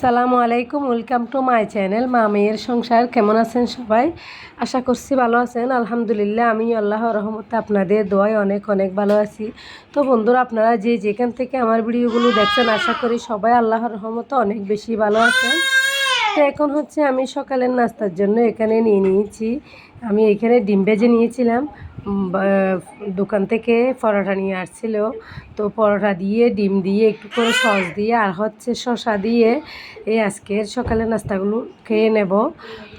আসসালামু আলাইকুম welcome to my channel মা মেয়ের সংসার, কেমন আছেন সবাই? আশা করছি ভালো আছেন, আলহামদুলিল্লাহ আমি আল্লাহ রহমতে আপনাদের দোয়ায় অনেক অনেক ভালো আছি। তো বন্ধুরা, আপনারা যে যেখান থেকে আমার ভিডিওগুলো দেখছেন, আশা করি সবাই আল্লাহর রহমতে অনেক বেশি ভালো আছেন। তো এখন হচ্ছে আমি সকালের নাস্তার জন্য এখানে নিয়ে নিয়েছি। আমি এখানে ডিম ভেজে নিয়েছিলাম। দোকান থেকে পরোটা নিয়ে আসছিল। তো পরোটা দিয়ে, ডিম দিয়ে, একটু করে সস দিয়ে, আর হচ্ছে শশা দিয়ে এই আজকের সকালে নাস্তাগুলো খেয়ে নেব।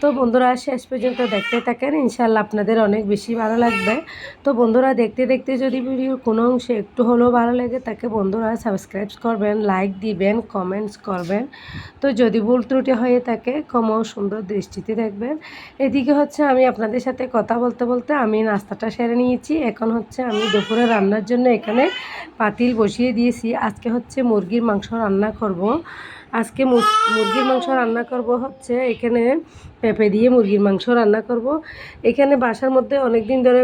তো বন্ধুরা, শেষ পর্যন্ত দেখতে থাকেন। ইনশাল্লাহ আপনাদের অনেক বেশি ভালো লাগবে। তো বন্ধুরা, দেখতে দেখতে যদি ভিডিওর কোনো অংশে একটু হলেও ভালো লাগে, তাকে বন্ধুরা সাবস্ক্রাইব করবেন লাইক দিবেন কমেন্টস করবেন। তো যদি ভুল ত্রুটি হয়ে থাকে কমও সুন্দর দৃষ্টিতে দেখবেন। এদিকে হচ্ছে আমি আপনাদের সাথে কথা বলতে বলতে আমি নাস্তাটা সেরে নিয়েছি। এখন হচ্ছে আমি দুপুরে রান্নার জন্য এখানে পাতিল বসিয়ে দিয়েছি। আজকে হচ্ছে মুরগির মাংস রান্না করব। আজকে মুর- মুরগির মাংস রান্না করব হচ্ছে এখানে পেঁপে দিয়ে মুরগির মাংস রান্না করব। এখানে বাসার মধ্যে অনেক দিন ধরে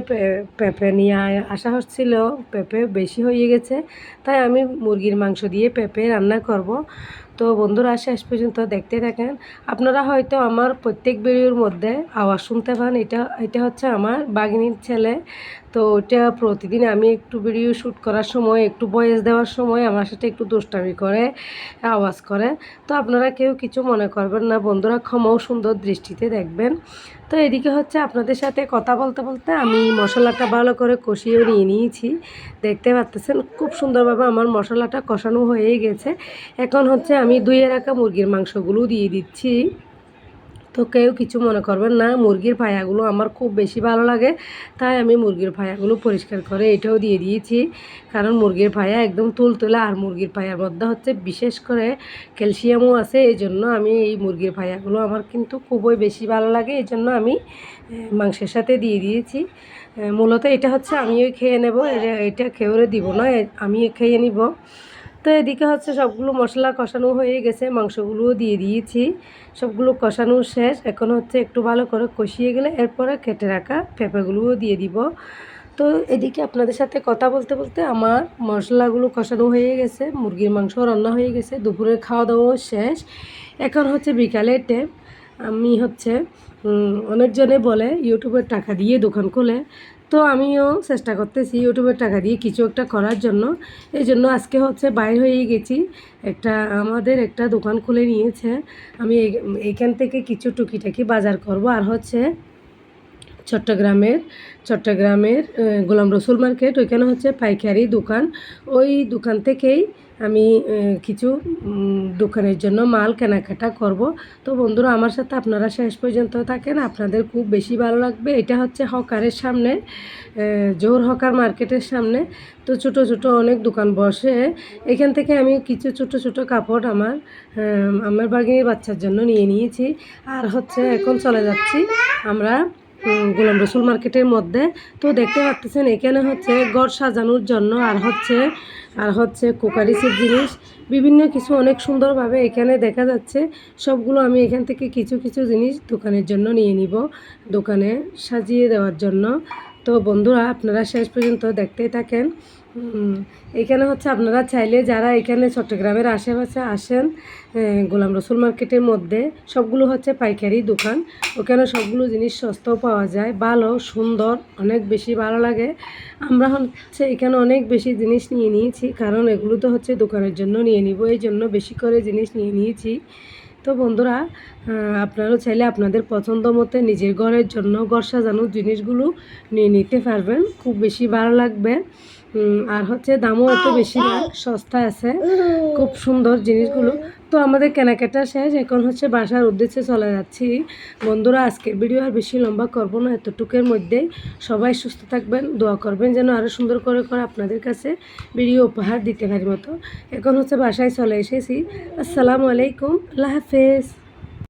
পেঁপে নিয়ে আসা হচ্ছিল, পেঁপে বেশি হয়ে গেছে, তাই আমি মুরগির মাংস দিয়ে পেঁপে রান্না করব। তো বন্ধুরা, শেষ পর্যন্ত দেখতে থাকেন। আপনারা হয়তো আমার প্রত্যেক ভিডিওর মধ্যে আওয়াজ শুনতে পান, এটা এটা হচ্ছে আমার বাগিনীর ছেলে। তো ওটা প্রতিদিন আমি একটু ভিডিও শ্যুট করার সময়, একটু ভয়েস দেওয়ার সময় আমার সাথে একটু দুষ্টামি করে, আওয়াজ করে। তো আপনারা কেউ কিছু মনে করবেন না বন্ধুরা, ক্ষমাও সুন্দর দৃষ্টিতে দেখবেন। তো এদিকে হচ্ছে আপনাদের সাথে কথা বলতে বলতে আমি মশলাটা ভালো করে কষিয়েও নিয়ে নিয়েছি। দেখতে পাচ্তেছেন খুব সুন্দরভাবে আমার মশলাটা কষানো হয়ে গেছে। এখন হচ্ছে আমি ধুয়ে রাখা মুরগির মাংসগুলো দিয়ে দিচ্ছি। তো কেউ কিছু মনে করবেন না, মুরগির পায়াগুলো আমার খুব বেশি ভালো লাগে, তাই আমি মুরগির পায়াগুলো পরিষ্কার করে এটাও দিয়ে দিয়েছি। কারণ মুরগির পায়া একদম তুলতুলে, আর মুরগির পায়ার মধ্যে হচ্ছে বিশেষ করে ক্যালসিয়ামও আছে এই জন্য আমি এই মুরগির পায়াগুলো আমার কিন্তু খুবই বেশি ভালো লাগে এই জন্য আমি মাংসের সাথে দিয়ে দিয়েছি। মূলত এটা হচ্ছে আমিও খেয়ে নেব এটা- খেয়ে দিব না, এ- আমি খেয়ে নিব। তো এদিকে হচ্ছে সবগুলো মশলা কষানো হয়ে গেছে, মাংসগুলোও দিয়ে দিয়েছি। সবগুলো কষানো শেষ, এখন হচ্ছে একটু ভালো করে কষিয়ে গেলে এরপরে কেটে রাখা পেঁপেগুলোও দিয়ে দিব। তো এদিকে আপনাদের সাথে কথা বলতে বলতে আমার মশলাগুলো কষানো হয়ে গেছে, মুরগির মাংস রান্না হয়ে গেছে, দুপুরের খাওয়া দাওয়াও শেষ। এখন হচ্ছে বিকালের টাইম আমি হচ্ছে অনেকজনে বলে, ইউটিউবের টাকা দিয়ে দোকান খোলে। তো আমিও চেষ্টা করতেছি ইউটিউবের টাকা দিয়ে কিছু একটা করার জন্য। এই জন্য আজকে হচ্ছে বাইর হয়ে গেছি। একটা আমাদের একটা দোকান খুলে নিয়েছে। আমি এই- এইখান থেকে কিছু টুকিটাকি বাজার করব। আর হচ্ছে চট্টগ্রামের চট্টগ্রামের গোলাম রসুল মার্কেট। ওইখানে হচ্ছে পাইকারি দোকান। ওই দোকান থেকেই আমি কিছু দোকানের জন্য মাল কেনাকাটা করব। তো বন্ধুরা, আমার সাথে আপনারা শেষ পর্যন্ত থাকেন। আপনাদের খুব বেশি ভালো লাগবে। এটা হচ্ছে হকারের সামনে জোর হকার মার্কেটের সামনে। তো ছোট ছোট অনেক দোকান বসে। এখান থেকে আমি কিছু ছোট ছোট কাপড় আমার আমার বাগিনীর বাচ্চার জন্য নিয়ে নিয়েছি। আর হচ্ছে, এখন চলে যাচ্ছি আমরা গোলাম রসুল মার্কেটের মধ্যে। তো দেখতে পাচ্ছেন এখানে হচ্ছে ঘর সাজানোর জন্য আর হচ্ছে আর হচ্ছে কোকারিসের জিনিস। বিভিন্ন কিছু অনেক সুন্দরভাবে এখানে দেখা যাচ্ছে। সবগুলো আমি এখান থেকে কিছু কিছু জিনিস দোকানের জন্য নিয়ে নিব, দোকানে সাজিয়ে দেওয়ার জন্য। তো বন্ধুরা, আপনারা শেষ পর্যন্ত দেখতেই থাকেন। এখানে হচ্ছে আপনারা চাইলে যারা এখানে চট্টগ্রামের আশেপাশে আসেন গোলাম রসুল মার্কেটের মধ্যে, সবগুলো হচ্ছে পাইকারি দোকান। ওখানে সবগুলো জিনিস সস্তাও পাওয়া যায়, ভালো, সুন্দর, অনেক বেশি ভালো লাগে। আমরা হচ্ছে এখানে অনেক বেশি জিনিস নিয়ে নিয়েছি, কারণ এগুলো তো হচ্ছে দোকানের জন্য নিয়ে নিব, এই জন্য বেশি করে জিনিস নিয়ে নিয়েছি। তো বন্ধুরা আপনারাও চাইলে আপনাদের পছন্দ মতে নিজের ঘরের জন্য ঘর সাজানোর জিনিসগুলো নিয়ে নিতে পারবেন, খুব বেশি ভালো লাগবে। আর হচ্ছে দামও এত বেশি না সস্তা আছে। খুব সুন্দর জিনিসগুলো। তো আমাদের কেনাকাটা শেষ এখন হচ্ছে বাসার উদ্দেশ্যে চলে যাচ্ছি। বন্ধুরা আজকের ভিডিও আর বেশি লম্বা করব না এতটুকুর মধ্যেই। সবাই সুস্থ থাকবেন দোয়া করবেন যেন আরও সুন্দর করে করে আপনাদের কাছে ভিডিও উপহার দিতে পারি মতো। এখন হচ্ছে বাসায় চলে এসেছি। আসসালামু আলাইকুম আল্লাহ হাফেজ।